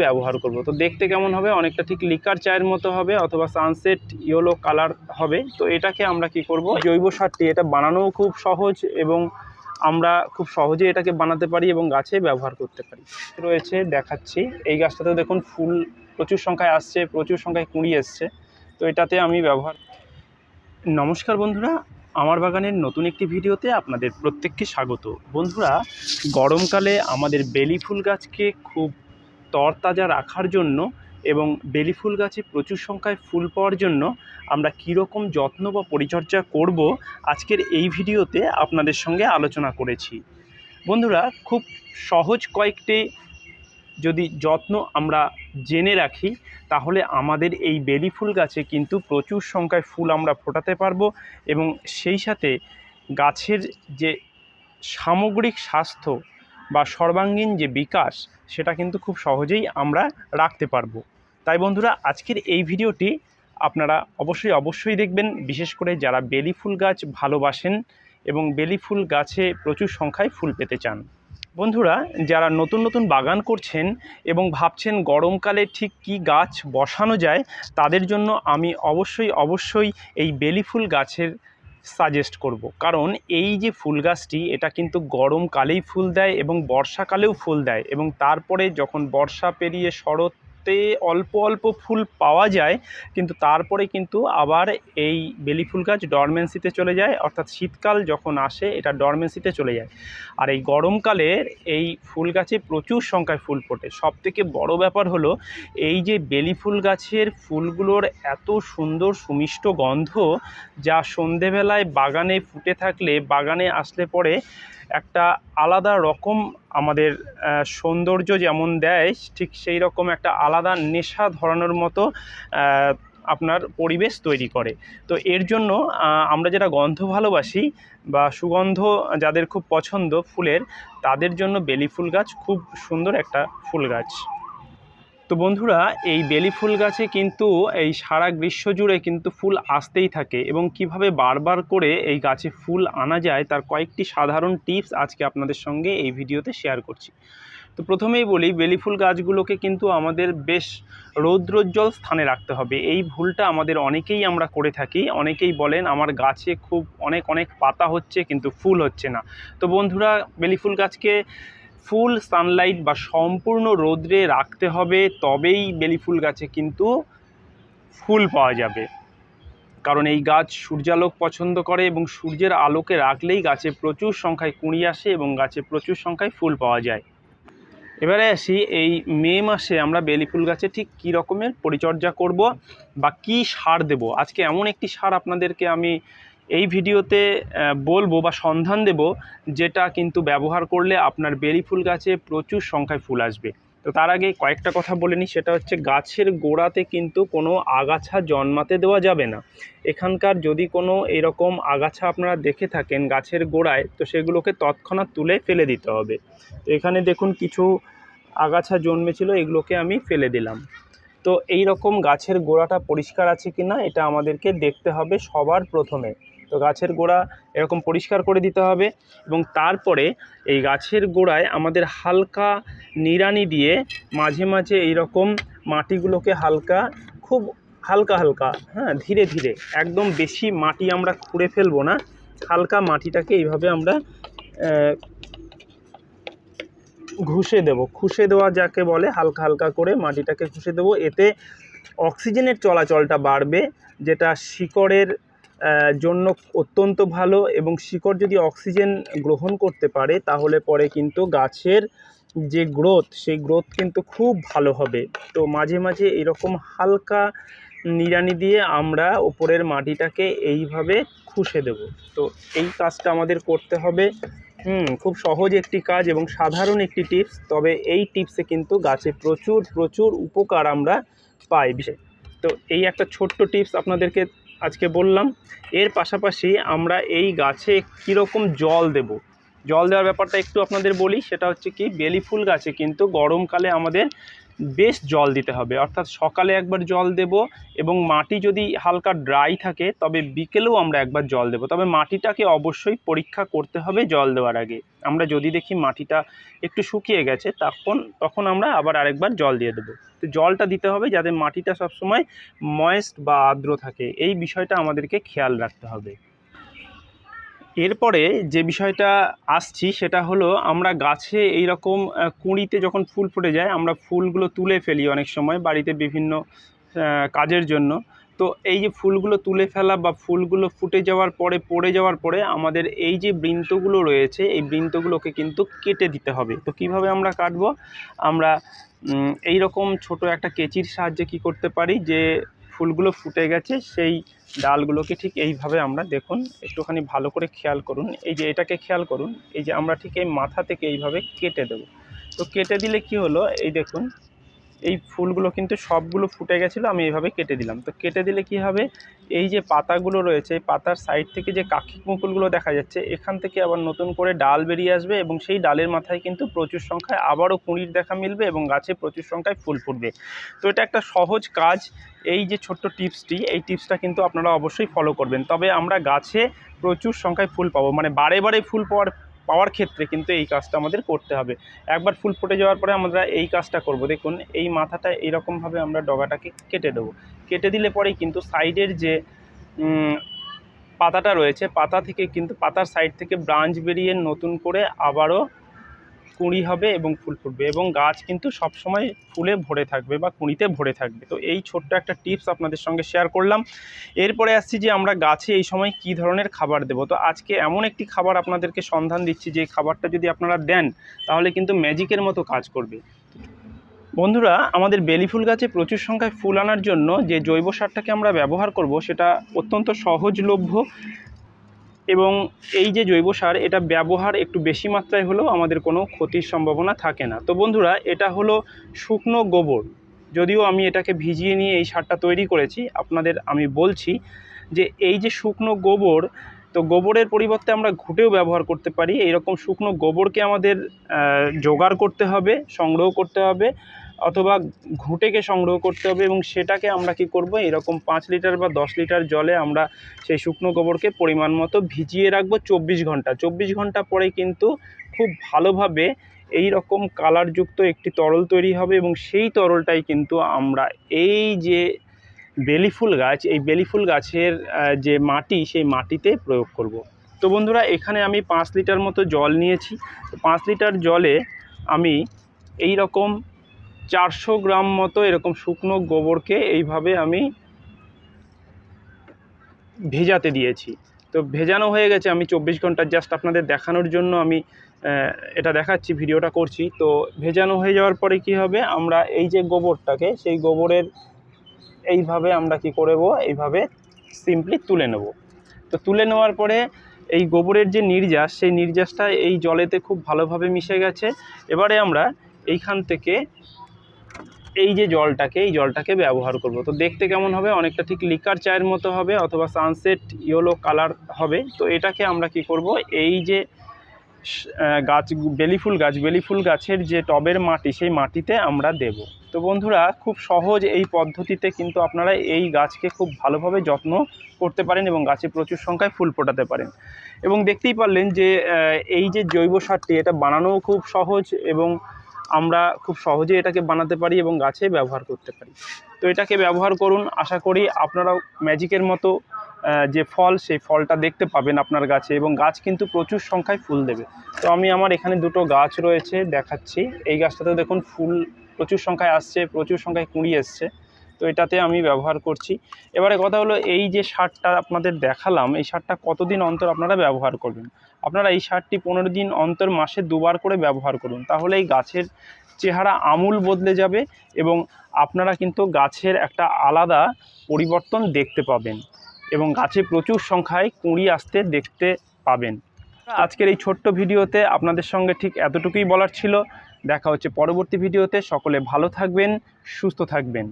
ব্যবহার করব। তো দেখতে কেমন হবে? অনেকটা ঠিক লিকার চায়ের মতো হবে অথবা সানসেট ইয়েলো কালার হবে। তো এটাকে আমরা কি করব? জৈব সারটি, এটা বানানোও খুব সহজ এবং আমরা খুব সহজে এটাকে বানাতে পারি এবং গাছে ব্যবহার করতে পারি। রয়েছে, দেখাচ্ছি। এই গাছটাতেও দেখুন ফুল প্রচুর সংখ্যায় আসছে, প্রচুর সংখ্যায় কুঁড়ি এসছে। তো এটাতে আমি ব্যবহার নমস্কার বন্ধুরা, আমার বাগানের নতুন একটি ভিডিওতে আপনাদের প্রত্যেককে স্বাগত। বন্ধুরা, গরমকালে আমাদের বেলি ফুল গাছকে খুব তরতাজা রাখার জন্য এবং বেলি ফুল গাছে প্রচুর সংখ্যায় ফুল পাওয়ার জন্য আমরা কীরকম যত্ন বা পরিচর্যা করব আজকের এই ভিডিওতে আপনাদের সঙ্গে আলোচনা করেছি। বন্ধুরা, খুব সহজ কয়েকটি যদি যত্ন আমরা জেনে রাখি, তাহলে আমাদের এই বেলি ফুল গাছে কিন্তু প্রচুর সংখ্যায় ফুল আমরা ফোটাতে পারব এবং সেই সাথে গাছের যে সামগ্রিক স্বাস্থ্য বা সর্বাঙ্গীন যে বিকাশ, সেটা কিন্তু খুব সহজেই আমরা রাখতে পারব। তাই বন্ধুরা, আজকের এই ভিডিওটি আপনারা অবশ্যই অবশ্যই দেখবেন। বিশেষ করে যারা বেলি ফুল গাছ ভালোবাসেন এবং বেলি ফুল গাছে প্রচুর সংখ্যায় ফুল পেতে চান। বন্ধুরা, যারা নতুন নতুন বাগান করছেন এবং ভাবছেন গরমকালে ঠিক কী গাছ বসানো যায়, তাদের জন্য আমি অবশ্যই অবশ্যই এই বেলি ফুল গাছের সাজেস্ট করব। কারণ এই যে ফুল গাছটি, এটা কিন্তু গরমকালেই ফুল দেয় এবং বর্ষাকালেও ফুল দেয় এবং তারপরে যখন বর্ষা পেরিয়ে শরতে অল্প অল্প ফুল পাওয়া যায়, কিন্তু তারপরে কিন্তু আবার এই বেলি ফুল গাছ ডরমেন্সিতে চলে যায়, অর্থাৎ শীতকাল যখন আসে এটা ডরমেন্সিতে চলে যায়। আর এই গরমকালে এই ফুল গাছে প্রচুর সংখ্যায় ফুল ফোটে। সব থেকে বড় ব্যাপার হলো এই যে বেলি ফুল গাছের ফুলগুলোর এত সুন্দর সুমিষ্ট গন্ধ, যা সন্ধেবেলায় বাগানে ফুটে থাকলে, বাগানে আসলে পরে একটা আলাদা রকম আমাদের সৌন্দর্য যেমন দেয়, ঠিক সেই রকম একটা আলাদা নেশা ধরানোর মতো আপনার পরিবেশ তৈরি করে। তো এর জন্য আমরা যারা গন্ধ ভালোবাসি বা সুগন্ধ যাদের খুব পছন্দ ফুলের, তাদের জন্য বেলি ফুল গাছ খুব সুন্দর একটা ফুল গাছ। তো বন্ধুরা, এই বেলি ফুল গাছে কিন্তু এই সারা গ্রীষ্ম জুড়ে কিন্তু ফুল আসতেই থাকে এবং কীভাবে বারবার করে এই গাছে ফুল আনা যায় তার কয়েকটি সাধারণ টিপস আজকে আপনাদের সঙ্গে এই ভিডিওতে শেয়ার করছি। তো প্রথমেই বলি, বেলি ফুল গাছগুলোকে কিন্তু আমাদের বেশ রৌদ্রোজ্জ্বল স্থানে রাখতে হবে। এই ভুলটা আমাদের অনেকেই আমরা করে থাকি। অনেকেই বলেন, আমার গাছে খুব অনেক অনেক পাতা হচ্ছে কিন্তু ফুল হচ্ছে না। তো বন্ধুরা, বেলি ফুল গাছকে ফুল সানলাইট বা সম্পূর্ণ রোদ্রে রাখতে হবে, তবেই বেলি ফুল গাছে কিন্তু ফুল পাওয়া যাবে। কারণ এই গাছ সূর্যালোক পছন্দ করে এবং সূর্যের আলোকে রাখলেই গাছে প্রচুর সংখ্যায় কুঁড়ি আসে এবং গাছে প্রচুর সংখ্যায় ফুল পাওয়া যায়। এবারে আসি, এই মে মাসে আমরা বেলি ফুল গাছে ঠিক কী রকমের পরিচর্যা করব বা কী সার দেব? আজকে এমন একটি সার আপনাদেরকে আমি ভিডিওতে বলব বা সন্ধান দেব যেটা কিন্তু ব্যবহার করলে আপনার বেলি ফুল গাছে প্রচুর সংখ্যায় ফুল আসবে। তো তার আগে কয়েকটা কথা বলে নিই, সেটা হচ্ছে গাছের গোড়াতে কিন্তু কোনো আগাছা জন্মাতে দেওয়া যাবে না। এখানকার যদি কোনো এরকম আগাছা আপনারা দেখে থাকেন গাছের গোড়ায়, তো সেগুলোকে তৎক্ষণাৎ তুলে ফেলে দিতে হবে। তো এখানে দেখুন কিছু আগাছা জন্মেছিল, এগুলোকে আমি ফেলে দিলাম। তো এই রকম গাছের গোড়াটা পরিষ্কার আছে কি না এটা আমাদেরকে দেখতে হবে সবার প্রথমে। তো গাছের গোড়া এরকম পরিষ্কার করে দিতে হবে এবং তারপরে এই গাছের গোড়ায় আমাদের হালকা নিড়ানি দিয়ে মাঝে মাঝে এই রকম মাটিগুলোকে হালকা, খুব হালকা হালকা হ্যাঁ ধীরে ধীরে, একদম বেশি মাটি আমরা খুঁড়ে ফেলব না, হালকা মাটিটাকে এইভাবে আমরা ঘুষে দেব খুশে দেওয়া যাকে বলে হালকা হালকা করে মাটিটাকে ঘুষে দেবো, এতে অক্সিজেনের চলাচলটা বাড়বে, যেটা শিকড়ের জন্য অত্যন্ত ভালো এবং শিকড় যদি অক্সিজেন গ্রহণ করতে পারে, তাহলে পরে কিন্তু গাছের যে গ্রোথ, সেই গ্রোথ কিন্তু খুব ভালো হবে। তো মাঝে মাঝে এরকম হালকা নিড়ানি দিয়ে আমরা ওপরের মাটিটাকে এইভাবে খুশে দেব। তো এই কাজটা আমাদের করতে হবে। হুম, খুব সহজ একটি কাজ এবং সাধারণ একটি টিপস, তবে এই টিপসে কিন্তু গাছে প্রচুর প্রচুর উপকার আমরা পাই। বিশেষ তো এই একটা ছোট্ট টিপস আপনাদেরকে আজকে বললাম, এর পাশাপাশি আমরা এই গাছে কীরকম জল দেব? জল দেওয়ার ব্যাপারটা একটু আপনাদের বলি, সেটা হচ্ছে কি, বেলি ফুল গাছে কিন্তু গরমকালে আমাদের বেশ জল দিতে হবে। অর্থাৎ সকালে একবার জল দেব এবং মাটি যদি হালকা ড্রাই থাকে, তবে বিকেলেও আমরা একবার জল দেব। তবে মাটিটাকে অবশ্যই পরীক্ষা করতে হবে জল দেওয়ার আগে। আমরা যদি দেখি মাটিটা একটু শুকিয়ে গেছে, তখন তখন আমরা আবার আরেকবার জল দিয়ে দেবো। তো জলটা দিতে হবে যাতে মাটিটা সবসময় ময়েস্ট বা আর্দ্র থাকে। এই বিষয়টা আমাদেরকে খেয়াল রাখতে হবে। এরপরে যে বিষয়টা আসছি সেটা হলো আমরা গাছে এই রকম কুঁড়িতে যখন ফুল ফুটে যায়, আমরা ফুলগুলো তুলে ফেলি অনেক সময় বাড়িতে বিভিন্ন কাজের জন্য। তো এই যে ফুলগুলো তুলে ফেলা বা ফুলগুলো ফুটে যাওয়ার পরে, পড়ে যাওয়ার পরে আমাদের এই যে বৃন্তগুলো রয়েছে, এই বৃন্তগুলোকে কিন্তু কেটে দিতে হবে। তো কীভাবে আমরা কাটবো? আমরা এই রকম ছোট একটা কেচির সাহায্যে কি করতে পারি যে ফুলগুলো ফুটে গেছে, সেই ডালগুলোকে ঠিক এইভাবে আমরা দেখুন, একটুখানি ভালো করে খেয়াল করুন। এই যে এটাকে খেয়াল করুন, এই যে আমরা ঠিক এই মাথা থেকে এইভাবে কেটে দেব। তো কেটে দিলে কি হলো? এই দেখুন এই ফুলগুলো কিন্তু সবগুলো ফুটে গেছিল, আমি এইভাবে কেটে দিলাম। তো কেটে দিলে কি হবে? এই যে পাতাগুলো রয়েছে পাতার সাইড থেকে যে কাকি মুকুলগুলো দেখা যাচ্ছে, এখান থেকে আবার নতুন করে ডাল বেরিয়ে আসবে এবং সেই ডালের মাথায় কিন্তু প্রচুর সংখ্যায় আবারও কুঁড়ির দেখা মিলবে এবং গাছে প্রচুর সংখ্যায় ফুল ফুটবে। তো এটা একটা সহজ কাজ। এই যে ছোট্ট টিপসটি, এই টিপসটা কিন্তু আপনারা অবশ্যই ফলো করবেন। তবে আমরা গাছে প্রচুর সংখ্যায় ফুল পাবো। মানে বারে বারে ফুল পাওয়ার পাওয়ার ক্ষেত্রে কিন্তু এই কাজটা আমাদের করতে হবে। একবার ফুল ফুটে যাওয়ার পরে আমরা এই কাজটা করব। দেখুন, এই মাথাটা এইরকমভাবে আমরা ডগাটাকে কেটে দেবো। কেটে দিলে পরেই কিন্তু সাইডের যে পাতাটা রয়েছে, পাতা থেকে কিন্তু পাতার সাইড থেকে ব্রাঞ্চ বেরিয়ে নতুন করে আবারও কুঁড়ি হবে এবং ফুল ফুটবে এবং গাছ কিন্তু সবসময় ফুলে ভরে থাকবে বা কুঁড়িতে ভরে থাকবে। তো এই ছোট্ট একটা টিপস আপনাদের সঙ্গে শেয়ার করলাম। এরপরে আসছি যে আমরা গাছে এই সময় কী ধরনের খাবার দেব। তো আজকে এমন একটি খাবার আপনাদেরকে সন্ধান দিচ্ছি যে খাবারটা যদি আপনারা দেন, তাহলে কিন্তু ম্যাজিকের মতো কাজ করবে। বন্ধুরা, আমাদের বেলি ফুল গাছে প্রচুর সংখ্যায় ফুল আনার জন্য যে জৈব সারটাকে আমরা ব্যবহার করব, সেটা অত্যন্ত সহজলভ্য এবং এই যে জৈব সার, এটা ব্যবহার একটু বেশি মাত্রায় হলেও আমাদের কোনো ক্ষতির সম্ভাবনা থাকে না। তো বন্ধুরা, এটা হলো শুকনো গোবর। যদিও আমি এটাকে ভিজিয়ে নিয়ে এই সারটা তৈরি করেছি, আপনাদের আমি বলছি যে এই যে শুকনো গোবর, তো গোবরের পরিবর্তে আমরা ঘুঁটেও ব্যবহার করতে পারি। এইরকম শুকনো গোবরকে আমাদের জোগাড় করতে হবে, সংগ্রহ করতে হবে। অথবা ঘুঁটেকে সংগ্রহ করতে হবে এবং সেটাকে আমরা কি করব? এরকম পাঁচ লিটার বা দশ লিটার জলে আমরা সেই শুকনো গোবরকে পরিমাণ মতো ভিজিয়ে রাখব চব্বিশ ঘণ্টা। চব্বিশ ঘণ্টা পরে কিন্তু খুব ভালোভাবে এই রকম কালারযুক্ত একটি তরল তৈরি হবে এবং সেই তরলটাই কিন্তু আমরা এই যে বেলি ফুল গাছ, এই বেলি ফুল গাছের যে মাটি, সেই মাটিতে প্রয়োগ করব। তো বন্ধুরা, এখানে আমি পাঁচ লিটার মতো জল নিয়েছি। পাঁচ লিটার জলে আমি এই রকম চারশো গ্রাম মতো এরকম শুকনো গোবরকে এইভাবে আমি ভেজাতে দিয়েছি। তো ভেজানো হয়ে গেছে, আমি চব্বিশ ঘণ্টা জাস্ট আপনাদের দেখানোর জন্য আমি এটা দেখাচ্ছি, ভিডিওটা করছি। তো ভেজানো হয়ে যাওয়ার পরে কি হবে, আমরা এই যে গোবরটাকে, সেই গোবরের এইভাবে আমরা কি করব এইভাবে সিম্পলি তুলে নেব। তো তুলে নেওয়ার পরে এই গোবরের যে নির্যাস, সেই নির্যাসটা এই জলেতে খুব ভালোভাবে মিশে গেছে। এবারে আমরা এইখান থেকে এই যে জলটাকে, এই জলটাকে ব্যবহার করব। তো দেখতে কেমন হবে? অনেকটা ঠিক লিকার চায়ের মতো হবে অথবা সানসেট ইয়েলো কালার হবে। তো এটাকে আমরা কি করব? এই যে গাছ, বেলি ফুল গাছ, বেলি ফুল গাছের যে টবের মাটি, সেই মাটিতে আমরা দেব। তো বন্ধুরা, খুব সহজ এই পদ্ধতিতে কিন্তু আপনারা এই গাছকে খুব ভালোভাবে যত্ন করতে পারেন এবং গাছে প্রচুর সংখ্যায় ফুল ফোটাতে পারেন। এবং দেখতেই পারলেন যে এই যে জৈব সারটি, এটা বানানোও খুব সহজ এবং আমরা খুব সহজে এটাকে বানাতে পারি এবং গাছে ব্যবহার করতে পারি। তো এটাকে ব্যবহার করুন, আশা করি আপনারাও ম্যাজিকের মতো যে ফল, সেই ফলটা দেখতে পাবেন আপনার গাছে এবং গাছ কিন্তু প্রচুর সংখ্যায় ফুল দেবে। তো আমি আমার এখানে দুটো গাছ রয়েছে, দেখাচ্ছি। এই গাছটাতে দেখুন ফুল প্রচুর সংখ্যায় আসছে, প্রচুর সংখ্যায় কুঁড়ি এসছে। তো এটাতে আমি ব্যবহার করছি। এবারে কথা হলো, এই যে সারটা আপনাদের দেখালাম, এই সারটা কতদিন অন্তর আপনারা ব্যবহার করবেন? আপনারা এই সারটি পনেরো দিন অন্তর মাসে দুবার করে ব্যবহার করুন, তাহলে এই গাছের চেহারা আমূল বদলে যাবে এবং আপনারা কিন্তু গাছের একটা আলাদা পরিবর্তন দেখতে পাবেন এবং গাছে প্রচুর সংখ্যায় কুঁড়ি আসতে দেখতে পাবেন। আজকের এই ছোট্ট ভিডিওতে আপনাদের সঙ্গে ঠিক এতটুকুই বলার ছিল। দেখা হচ্ছে পরবর্তী ভিডিওতে। সকলে ভালো থাকবেন, সুস্থ থাকবেন।